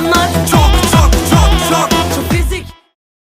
insanlar çok